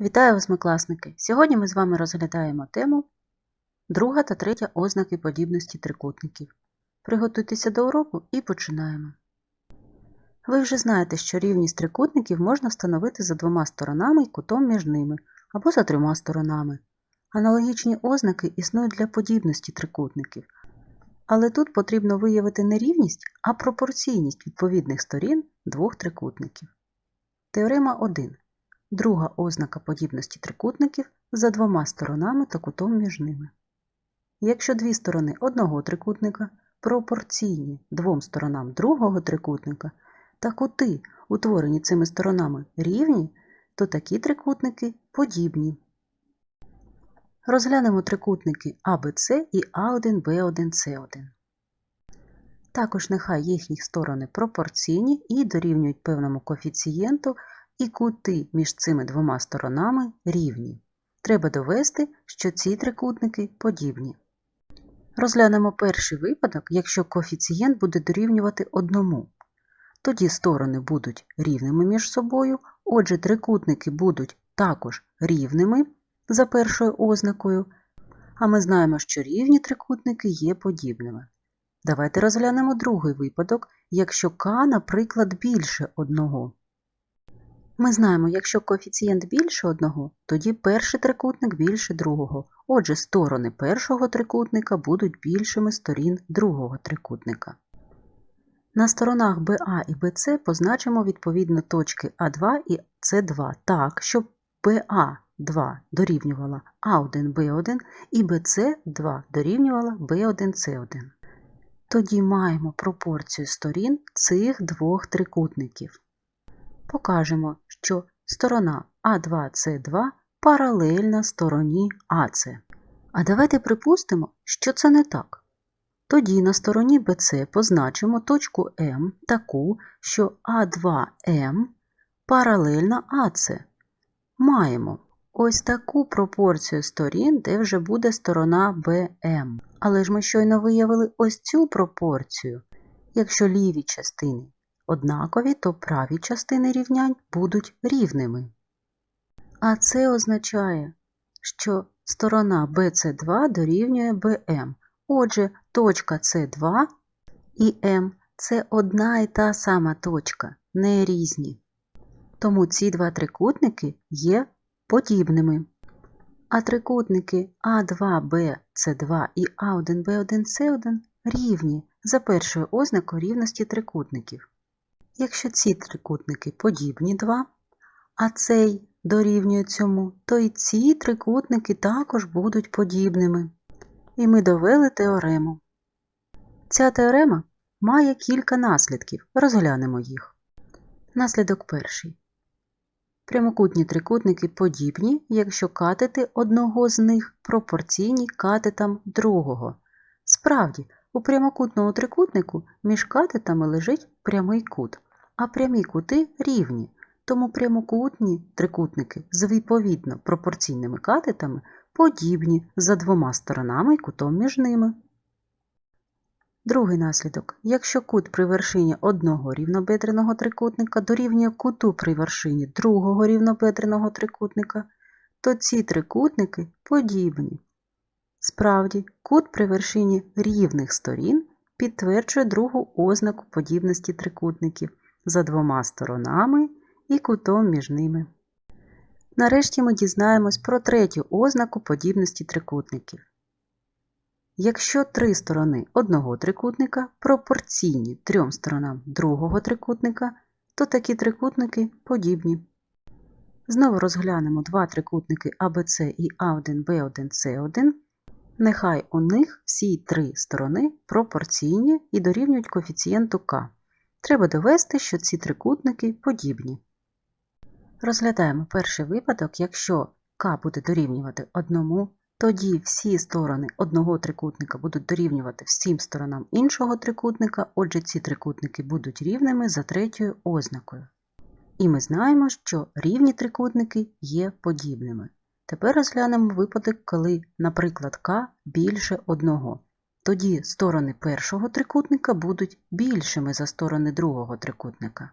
Вітаю восьмикласники! Сьогодні ми з вами розглядаємо тему друга та третя ознаки подібності трикутників. Приготуйтеся до уроку і починаємо. Ви вже знаєте, що рівність трикутників можна встановити за двома сторонами і кутом між ними, або за трьома сторонами. Аналогічні ознаки існують для подібності трикутників. Але тут потрібно виявити не рівність, а пропорційність відповідних сторін двох трикутників. Теорема 1. Друга ознака подібності трикутників за двома сторонами та кутом між ними. Якщо дві сторони одного трикутника пропорційні двом сторонам другого трикутника та кути, утворені цими сторонами, рівні, то такі трикутники подібні. Розглянемо трикутники АБЦ і А1Б1С1. Також нехай їхні сторони пропорційні і дорівнюють певному коефіцієнту і кути між цими двома сторонами рівні. Треба довести, що ці трикутники подібні. Розглянемо перший випадок, якщо коефіцієнт буде дорівнювати одному. Тоді сторони будуть рівними між собою, отже, трикутники будуть також рівними за першою ознакою, а ми знаємо, що рівні трикутники є подібними. Давайте розглянемо другий випадок, якщо k, наприклад, більше одного. Ми знаємо, якщо коефіцієнт більше одного, тоді перший трикутник більше другого. Отже, сторони першого трикутника будуть більшими сторін другого трикутника. На сторонах BA і BC позначимо відповідно точки А2 і С2 так, щоб BA2 дорівнювала А1, Б1 і BC2 дорівнювала Б1С1. Тоді маємо пропорцію сторін цих двох трикутників покажемо, що сторона А2С2 паралельна стороні АС. А давайте припустимо, що це не так. Тоді на стороні BC позначимо точку М таку, що А2М паралельна АС. Маємо ось таку пропорцію сторін, де вже буде сторона БМ. Але ж ми щойно виявили ось цю пропорцію. Якщо ліві частини однакові, то праві частини рівнянь будуть рівними. А це означає, що сторона BC2 дорівнює BM. Отже, точка С2 і М це одна і та сама точка, не різні. Тому ці два трикутники є подібними. А трикутники А2БС2 і А1Б1С1 рівні за першою ознакою рівності трикутників. Якщо ці трикутники подібні два, а цей дорівнює цьому, то і ці трикутники також будуть подібними. І ми довели теорему. Ця теорема має кілька наслідків. Розглянемо їх. Наслідок перший. Прямокутні трикутники подібні, якщо катети одного з них пропорційні катетам другого. Справді, у прямокутному трикутнику між катетами лежить прямий кут а прямі кути рівні, тому прямокутні трикутники з відповідно пропорційними катетами подібні за двома сторонами і кутом між ними. Другий наслідок. Якщо кут при вершині одного рівнобедреного трикутника дорівнює куту при вершині другого рівнобедреного трикутника, то ці трикутники подібні. Справді, кут при вершині рівних сторін підтверджує другу ознаку подібності трикутників за двома сторонами і кутом між ними. Нарешті ми дізнаємось про третю ознаку подібності трикутників. Якщо три сторони одного трикутника пропорційні трьом сторонам другого трикутника, то такі трикутники подібні. Знову розглянемо два трикутники АБЦ і А1Б1С1. Нехай у них всі три сторони пропорційні і дорівнюють коефіцієнту К. Треба довести, що ці трикутники подібні. Розглядаємо перший випадок, якщо К буде дорівнювати одному, тоді всі сторони одного трикутника будуть дорівнювати всім сторонам іншого трикутника, отже, ці трикутники будуть рівними за третьою ознакою. І ми знаємо, що рівні трикутники є подібними. Тепер розглянемо випадок, коли, наприклад, К більше одного. Тоді сторони першого трикутника будуть більшими за сторони другого трикутника.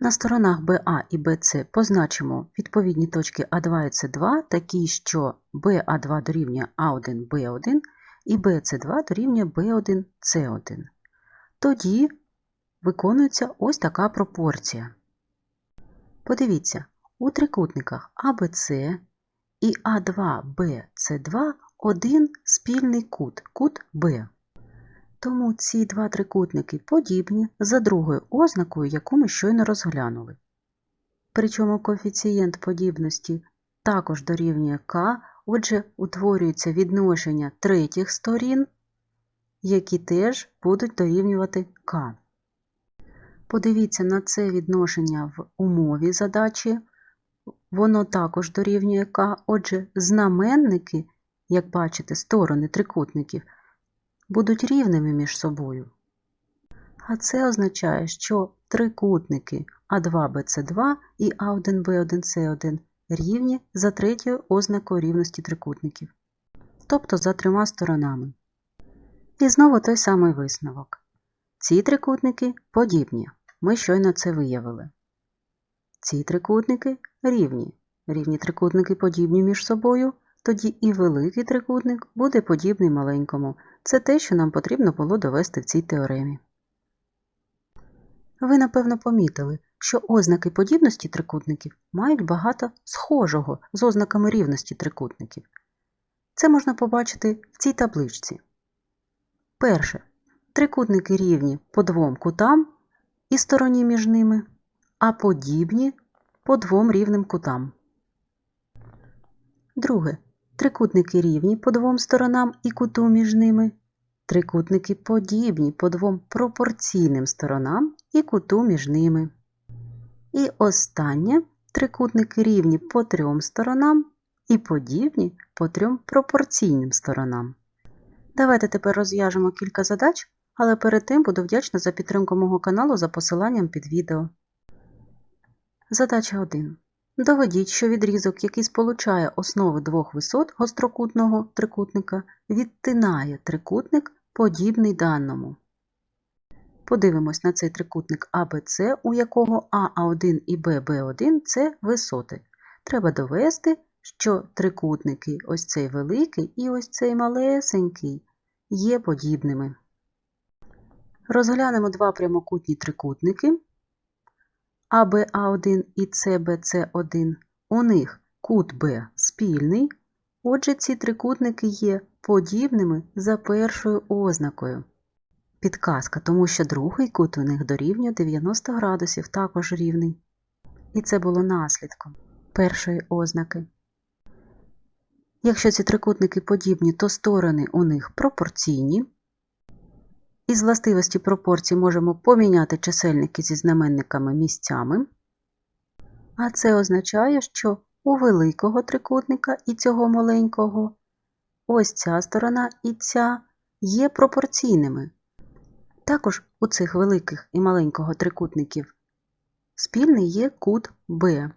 На сторонах BA і BC позначимо відповідні точки А2 і С2, такі, що BA2 дорівнює А1, Б1 і BC2 дорівнює B1, C1. Тоді виконується ось така пропорція. Подивіться, у трикутниках ABC і А2BC2 один спільний кут, кут Б. Тому ці два трикутники подібні за другою ознакою, яку ми щойно розглянули. Причому коефіцієнт подібності також дорівнює К, отже, утворюється відношення третіх сторін, які теж будуть дорівнювати К. Подивіться на це відношення в умові задачі. Воно також дорівнює К, отже, знаменники, як бачите, сторони трикутників будуть рівними між собою. А це означає, що трикутники А2БЦ2 і А1Б1С1 рівні за третьою ознакою рівності трикутників, тобто за трьома сторонами. І знову той самий висновок. Ці трикутники подібні. Ми щойно це виявили. Ці трикутники рівні. Рівні трикутники подібні між собою, тоді і великий трикутник буде подібний маленькому. Це те, що нам потрібно було довести в цій теоремі. Ви, напевно, помітили, що ознаки подібності трикутників мають багато схожого з ознаками рівності трикутників. Це можна побачити в цій табличці. Перше. Трикутники рівні по двом кутам і стороні між ними, а подібні по двом рівним кутам. Друге. Трикутники рівні по двом сторонам і куту між ними. Трикутники подібні по двом пропорційним сторонам і куту між ними. І останнє трикутники рівні по трьом сторонам і подібні по трьом пропорційним сторонам. Давайте тепер розв'яжемо кілька задач, але перед тим буду вдячна за підтримку мого каналу за посиланням під відео. Задача 1. Доведіть, що відрізок, який сполучає основи двох висот гострокутного трикутника, відтинає трикутник, подібний даному. Подивимось на цей трикутник АБЦ, у якого АА1 і ББ1 це висоти. Треба довести, що трикутники ось цей великий і ось цей малесенький є подібними. Розглянемо два прямокутні трикутники. АБА1 і СБЦ1, у них кут Б спільний, отже, ці трикутники є подібними за першою ознакою. Підказка, тому що другий кут у них дорівнює 90 градусів, також рівний. І це було наслідком першої ознаки. Якщо ці трикутники подібні, то сторони у них пропорційні. Із властивості пропорцій можемо поміняти чисельники зі знаменниками місцями. А це означає, що у великого трикутника і цього маленького ось ця сторона і ця є пропорційними. Також у цих великих і маленького трикутників спільний є кут Б.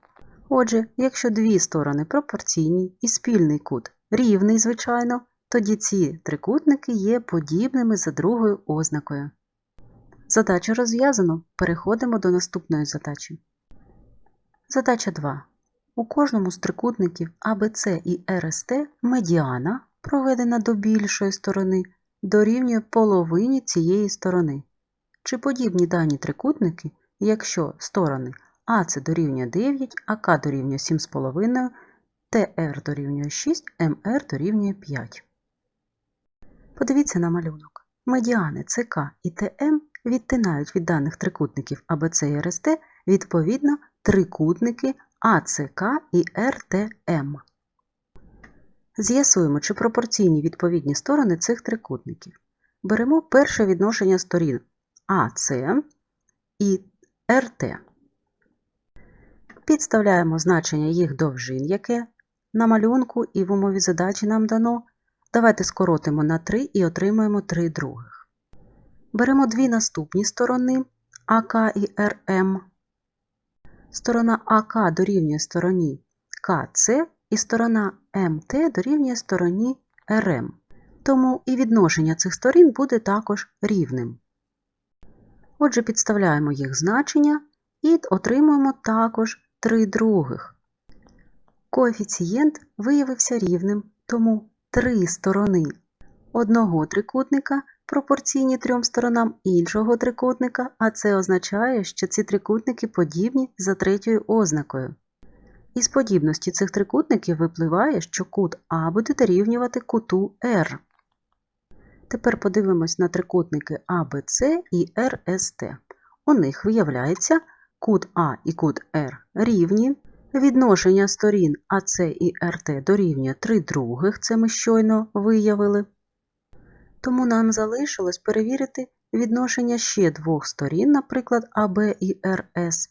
Отже, якщо дві сторони пропорційні і спільний кут рівний, звичайно, тоді ці трикутники є подібними за другою ознакою. Задачу розв'язано. Переходимо до наступної задачі. Задача 2. У кожному з трикутників АБЦ і РСТ медіана, проведена до більшої сторони, дорівнює половині цієї сторони. Чи подібні дані трикутники, якщо сторони АЦ дорівнює 9, АК дорівнює 7,5, ТР дорівнює 6, МР дорівнює 5. Подивіться на малюнок. Медіани ЦК і ТМ відтинають від даних трикутників АБЦ і РСТ відповідно трикутники АЦК і РТМ. З'ясуємо, чи пропорційні відповідні сторони цих трикутників. Беремо перше відношення сторін АЦ і РТ. Підставляємо значення їх довжин, яке на малюнку і в умові задачі нам дано. Давайте скоротимо на 3 і отримаємо 3 других. Беремо дві наступні сторони АК і РМ. Сторона АК дорівнює стороні КЦ і сторона МТ дорівнює стороні РМ. Тому і відношення цих сторін буде також рівним. Отже, підставляємо їх значення і отримуємо також 3 других. Коефіцієнт виявився рівним, тому три сторони одного трикутника пропорційні трьом сторонам іншого трикутника, а це означає, що ці трикутники подібні за третьою ознакою. Із подібності цих трикутників випливає, що кут А буде дорівнювати куту R. Тепер подивимось на трикутники ABC і RST. У них виявляється, кут А і кут R рівні. Відношення сторін АС і РТ дорівнює 3 других, це ми щойно виявили. Тому нам залишилось перевірити відношення ще двох сторін, наприклад, АБ і РС.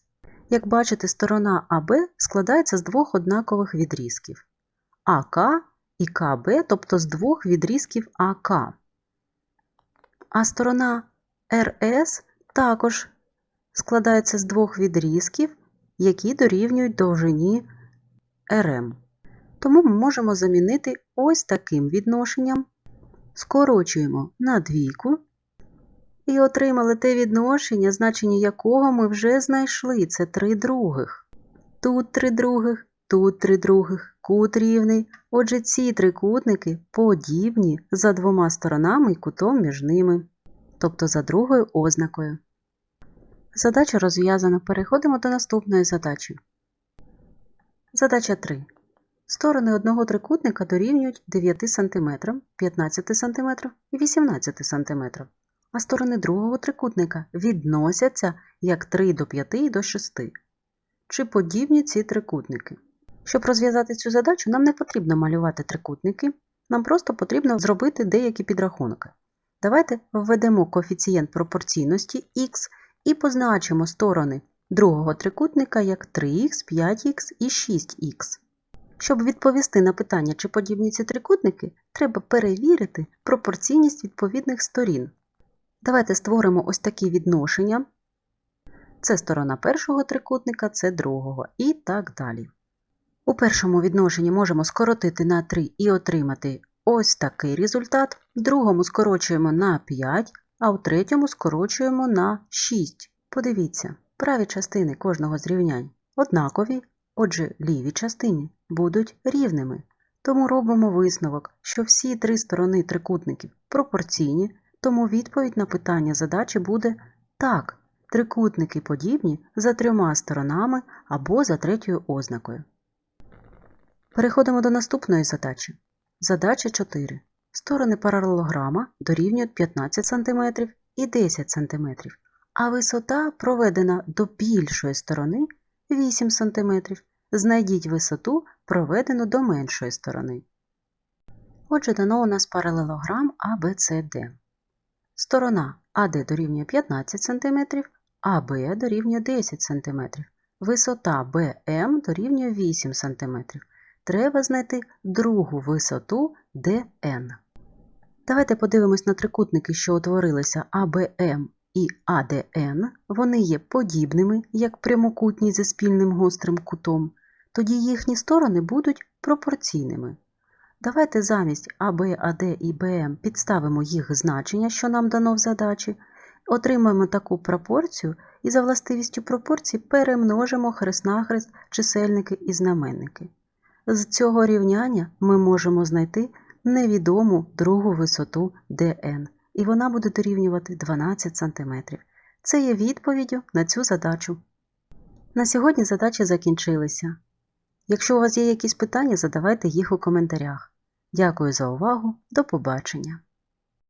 Як бачите, сторона АБ складається з двох однакових відрізків АК і КБ, тобто з двох відрізків АК. А сторона РС також складається з двох відрізків, які дорівнюють довжині РМ. Тому ми можемо замінити ось таким відношенням. Скорочуємо на двійку і отримали те відношення, значення якого ми вже знайшли. Це 3 других. Тут 3 других, тут 3 других, кут рівний. Отже, ці трикутники подібні за двома сторонами і кутом між ними, тобто за другою ознакою. Задача розв'язана. Переходимо до наступної задачі. Задача 3. Сторони одного трикутника дорівнюють 9 см, 15 см і 18 см, а сторони другого трикутника відносяться як 3 до 5 і до 6. Чи подібні ці трикутники? Щоб розв'язати цю задачу, нам не потрібно малювати трикутники, нам просто потрібно зробити деякі підрахунки. Давайте введемо коефіцієнт пропорційності х і позначимо сторони другого трикутника як 3х, 5х і 6х. Щоб відповісти на питання, чи подібні ці трикутники, треба перевірити пропорційність відповідних сторін. Давайте створимо ось такі відношення. Це сторона першого трикутника, це другого і так далі. У першому відношенні можемо скоротити на 3 і отримати ось такий результат, в другому скорочуємо на 5, а у третьому скорочуємо на 6. Подивіться, праві частини кожного з рівнянь однакові, отже, ліві частини будуть рівними. Тому робимо висновок, що всі три сторони трикутників пропорційні, тому відповідь на питання задачі буде так, трикутники подібні за трьома сторонами або за третьою ознакою. Переходимо до наступної задачі. Задача 4. Сторони паралелограма дорівнюють 15 см і 10 см, а висота проведена до більшої сторони 8 см. Знайдіть висоту, проведену до меншої сторони. Отже, дано у нас паралелограм ABCD. Сторона AD дорівнює 15 см, АБ дорівнює 10 см. Висота BM дорівнює 8 см. Треба знайти другу висоту DN. Давайте подивимось на трикутники, що утворилися ABM і ADN. Вони є подібними, як прямокутні зі спільним гострим кутом, тоді їхні сторони будуть пропорційними. Давайте замість АБ, АД і БМ підставимо їх значення, що нам дано в задачі, отримаємо таку пропорцію і за властивістю пропорцій перемножимо хрест-нахрест чисельники і знаменники. З цього рівняння ми можемо знайти невідому другу висоту ДН, і вона буде дорівнювати 12 см. Це є відповіддю на цю задачу. На сьогодні задачі закінчилися. Якщо у вас є якісь питання, задавайте їх у коментарях. Дякую за увагу. До побачення!